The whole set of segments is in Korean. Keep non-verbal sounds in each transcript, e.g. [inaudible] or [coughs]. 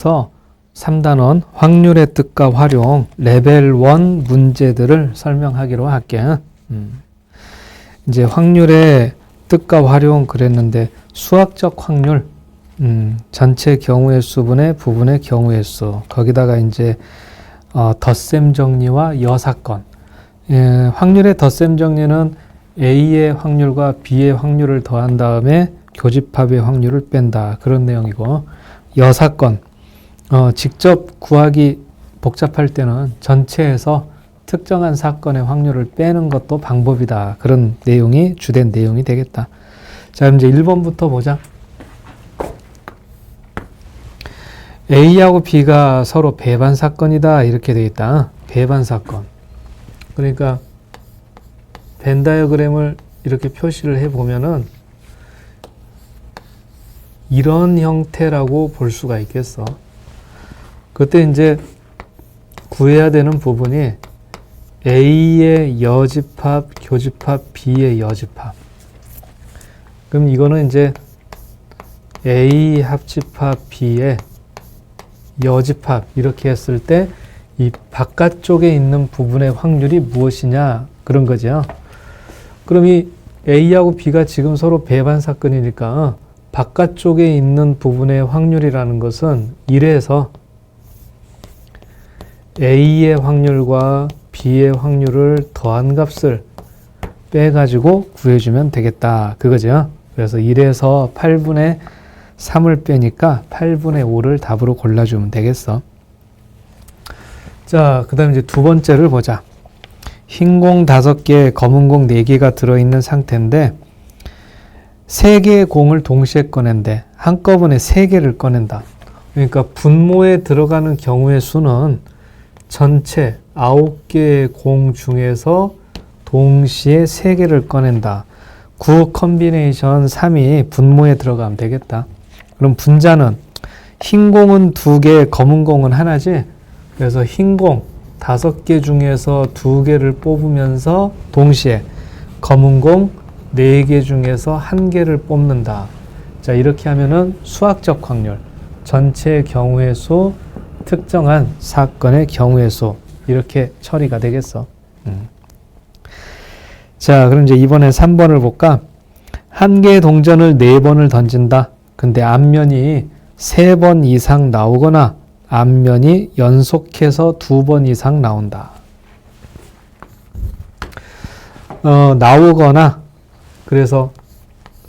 그래서 3단원 확률의 뜻과 활용 레벨 1 문제들을 설명하기로 할게. 음. 이제 확률의 뜻과 활용 그랬는데 수학적 확률 음, 전체 경우의 수분의 부분의 경우의 수 거기다가 이제 어, 덧셈 정리와 여사건 예, 확률의 덧셈 정리는 A의 확률과 B의 확률을 더한 다음에 교집합의 확률을 뺀다 그런 내용이고 여사건 어, 직접 구하기 복잡할 때는 전체에서 특정한 사건의 확률을 빼는 것도 방법이다. 그런 내용이 주된 내용이 되겠다. 자, 이제 1번부터 보자. A하고 B가 서로 배반 사건이다. 이렇게 되어 있다. 배반 사건. 그러니까 벤 다이어그램을 이렇게 표시를 해 보면은 이런 형태라고 볼 수가 있겠어. 그때 이제 구해야 되는 부분이 A의 여집합, 교집합, B의 여집합. 그럼 이거는 이제 A 합집합 B의 여집합 이렇게 했을 때 이 바깥쪽에 있는 부분의 확률이 무엇이냐 그런 거죠. 그럼 이 A하고 B가 지금 서로 배반 사건이니까 바깥쪽에 있는 부분의 확률이라는 것은 1에서 A의 확률과 B의 확률을 더한 값을 빼가지고 구해주면 되겠다. 그거죠. 그래서 1에서 8분의 3을 빼니까 8분의 5를 답으로 골라주면 되겠어. 자, 그 다음 이제 두 번째를 보자. 흰 공 5개, 검은 공 4개가 들어있는 상태인데, 3개의 공을 동시에 꺼낸데, 한꺼번에 3개를 꺼낸다. 그러니까 분모에 들어가는 경우의 수는 전체 9개의 공 중에서 동시에 3개를 꺼낸다. 9 컨비네이션 3이 분모에 들어가면 되겠다. 그럼 분자는 흰 공은 2개, 검은 공은 하나지? 그래서 흰 공 5개 중에서 2개를 뽑으면서 동시에 검은 공 4개 중에서 1개를 뽑는다. 자, 이렇게 하면은 수학적 확률, 전체 경우의 수, 특정한 사건의 경우의 수, 이렇게 처리가 되겠어. 음. 자, 그럼 이제 이번엔 3번을 볼까? 한 개의 동전을 네 번을 던진다. 근데 앞면이 세번 이상 나오거나 앞면이 연속해서 두번 이상 나온다. 어, 나오거나 그래서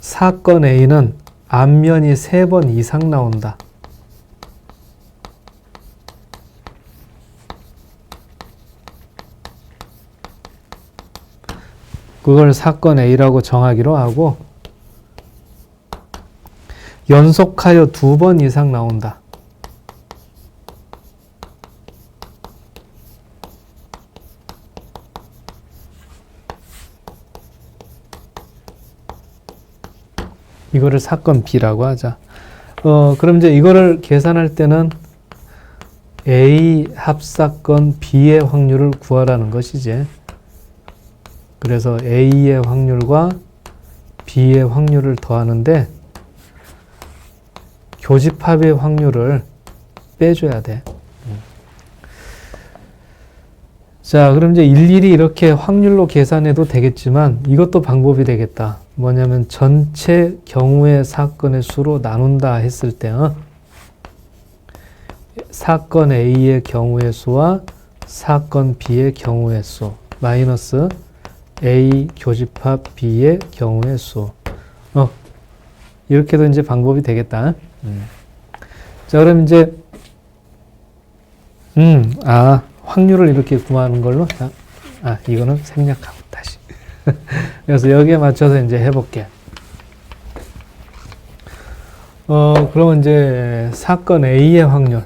사건 A는 앞면이 세번 이상 나온다. 그걸 사건 A라고 정하기로 하고 연속하여 두 번 이상 나온다. 이거를 사건 B라고 하자. 어, 그럼 이제 이거를 계산할 때는 A 합사건 B의 확률을 구하라는 것이지. 그래서 A의 확률과 B의 확률을 더하는데 교집합의 확률을 빼줘야 돼. 자, 그럼 이제 일일이 이렇게 확률로 계산해도 되겠지만 이것도 방법이 되겠다. 뭐냐면 전체 경우의 사건의 수로 나눈다 했을 때 어? 사건 A의 경우의 수와 사건 B의 경우의 수 마이너스 A 교집합 B의 경우의 수. 어, 이렇게도 이제 방법이 되겠다. 음. 자, 그럼 이제, 음, 아, 확률을 이렇게 구하는 걸로. 자, 아, 이거는 생략하고 다시. [laughs] 그래서 여기에 맞춰서 이제 해볼게. 어, 그러면 이제 사건 A의 확률.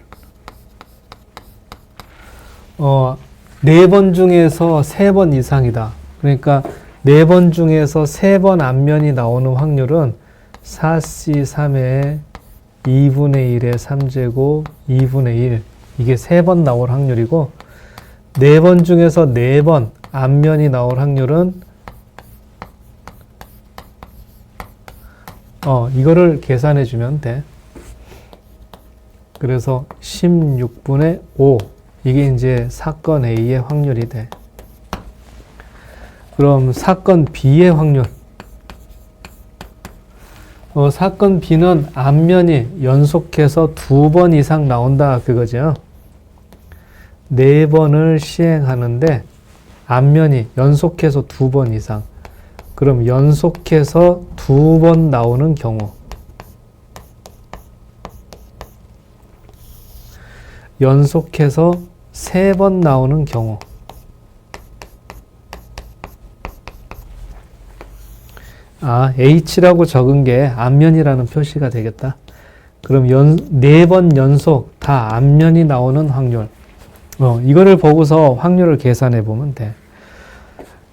어, 네 번 중에서 세 번 이상이다. 그러니까 네 번 중에서 세 번 앞면이 나오는 확률은 4C3의 2분의 1의 3제곱 2분의 1 이게 세 번 나올 확률이고 네 번 중에서 네 번 앞면이 나올 확률은 어 이거를 계산해 주면 돼. 그래서 16분의 5. 이게 이제 사건 A의 확률이 돼. 그럼 사건 B의 확률. 어, 사건 B는 앞면이 연속해서 두 번 이상 나온다 그거죠. 네 번을 시행하는데 앞면이 연속해서 두 번 이상. 그럼 연속해서 두 번 나오는 경우. 연속해서 세 번 나오는 경우. 아, H라고 적은 게 앞면이라는 표시가 되겠다. 그럼 연, 네 번 연속 다 앞면이 나오는 확률. 어, 이거를 보고서 확률을 계산해 보면 돼.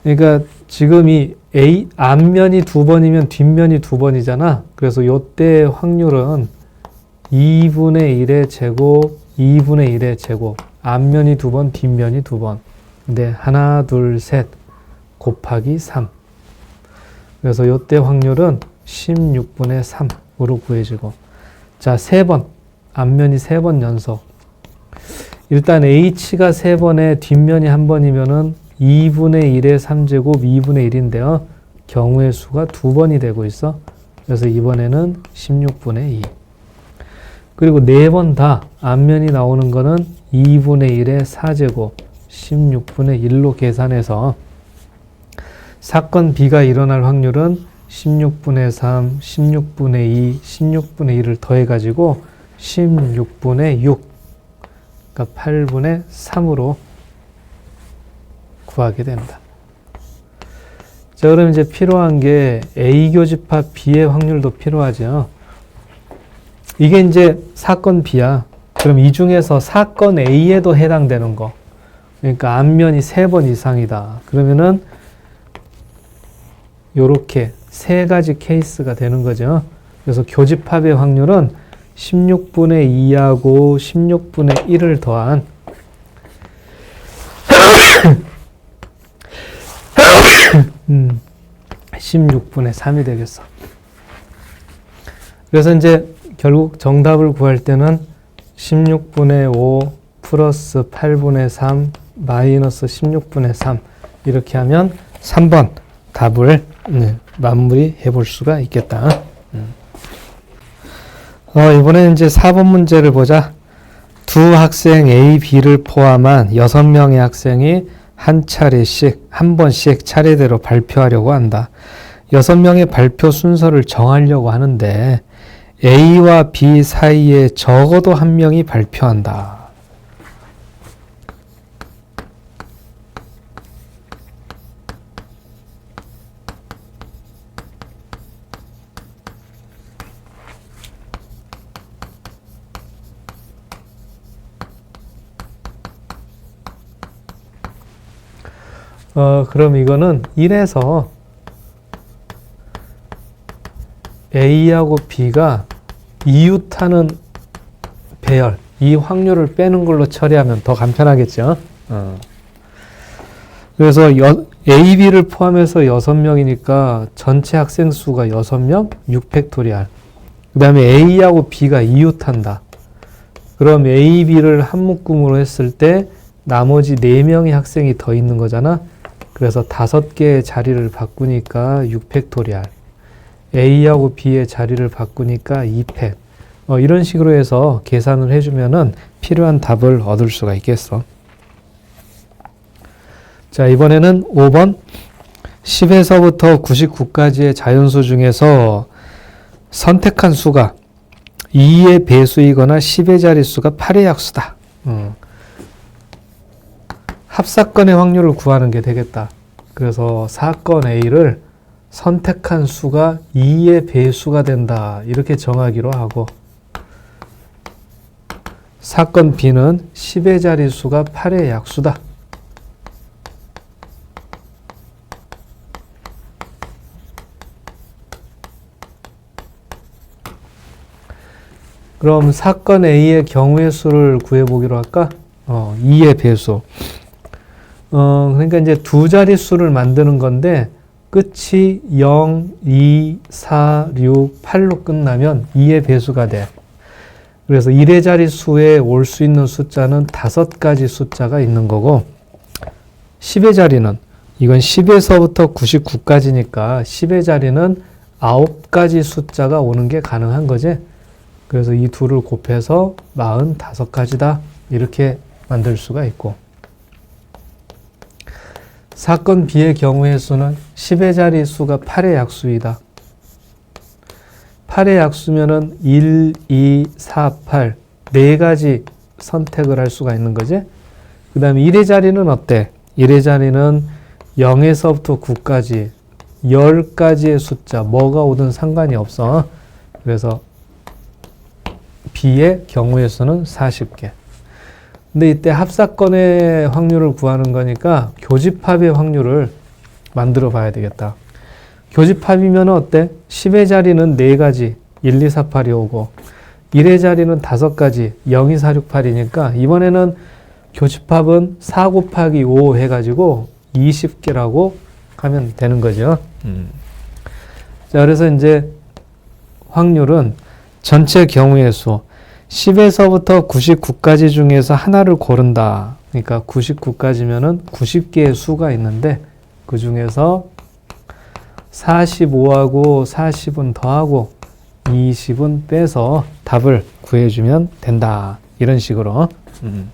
그러니까 지금 이 A, 앞면이 두 번이면 뒷면이 두 번이잖아. 그래서 요때 확률은 2분의 1의 제곱, 2분의 1의 제곱. 앞면이 두 번, 뒷면이 두 번. 근데 하나, 둘, 셋 곱하기 3. 그래서 요때 확률은 16분의 3으로 구해지고 자, 세 번. 앞면이 세 번 연속. 일단 H가 세 번에 뒷면이 한 번이면은 2분의 1의 3제곱 2분의 1인데요. 경우의 수가 두 번이 되고 있어. 그래서 이번에는 16분의 2. 그리고 네 번 다 앞면이 나오는 거는 2분의 1의 4제곱 16분의 1로 계산해서 사건 B가 일어날 확률은 16분의 3, 16분의 2, 16분의 1을 더해가지고 16분의 6, 그러니까 8분의 3으로 구하게 된다. 자, 그럼 이제 필요한 게 A 교집합 B의 확률도 필요하죠. 이게 이제 사건 B야. 그럼 이 중에서 사건 A에도 해당되는 거. 그러니까 앞면이 세번 이상이다. 그러면은 요렇게 세 가지 케이스가 되는 거죠. 그래서 교집합의 확률은 16분의 2하고 16분의 1을 더한 [coughs] 음, 16분의 3이 되겠어. 그래서 이제 결국 정답을 구할 때는 16분의 5 플러스 8분의 3 마이너스 16분의 3 이렇게 하면 3번 답을 네, 마무리 해볼 수가 있겠다. 음. 어, 이번에는 이제 4번 문제를 보자. 두 학생 A, B를 포함한 6명의 학생이 한 차례씩, 한 번씩 차례대로 발표하려고 한다. 6명의 발표 순서를 정하려고 하는데 A와 B 사이에 적어도 한 명이 발표한다. 어, 그럼 이거는 1에서 A하고 B가 이웃하는 배열, 이 확률을 빼는 걸로 처리하면 더 간편하겠죠. 어. 그래서 여, A, B를 포함해서 6명이니까 전체 학생 수가 6명, 6팩토리알. 그 다음에 A하고 B가 이웃한다. 그럼 A, B를 한 묶음으로 했을 때 나머지 4명의 학생이 더 있는 거잖아. 그래서 다섯 개의 자리를 바꾸니까 6팩토리알. A하고 B의 자리를 바꾸니까 2팩. 어, 이런 식으로 해서 계산을 해주면은 필요한 답을 얻을 수가 있겠어. 자, 이번에는 5번. 10에서부터 99까지의 자연수 중에서 선택한 수가 2의 배수이거나 10의 자릿수가 8의 약수다. 음. 합사건의 확률을 구하는 게 되겠다. 그래서 사건 A를 선택한 수가 2의 배수가 된다. 이렇게 정하기로 하고 사건 B는 10의 자릿수가 8의 약수다. 그럼 사건 A의 경우의 수를 구해보기로 할까? 어, 2의 배수. 어, 그러니까 이제 두 자릿수를 만드는 건데 끝이 0, 2, 4, 6, 8로 끝나면 2의 배수가 돼. 그래서 1의 자리 수에 올 수 있는 숫자는 다섯 가지 숫자가 있는 거고 10의 자리는 이건 10에서부터 99까지니까 10의 자리는 아홉 가지 숫자가 오는 게 가능한 거지. 그래서 이 둘을 곱해서 45가지다. 이렇게 만들 수가 있고. 사건 B의 경우의 수는 10의 자리 수가 8의 약수이다. 8의 약수면은 1, 2, 4, 8. 네 가지 선택을 할 수가 있는 거지. 그 다음에 1의 자리는 어때? 1의 자리는 0에서부터 9까지 10가지의 숫자, 뭐가 오든 상관이 없어. 그래서 B의 경우의 수는 40개. 근데 이때 합사건의 확률을 구하는 거니까 교집합의 확률을 만들어 봐야 되겠다. 교집합이면 어때? 10의 자리는 4가지, 1, 2, 4, 8이 오고 1의 자리는 5가지, 0, 2, 4, 6, 8이니까 이번에는 교집합은 4 곱하기 5 해가지고 20개라고 하면 되는 거죠. 자, 그래서 이제 확률은 전체 경우의 수 10에서부터 99까지 중에서 하나를 고른다. 그러니까 99까지면은 90개의 수가 있는데 그 중에서 45하고 40은 더하고 20은 빼서 답을 구해주면 된다. 이런 식으로. 음.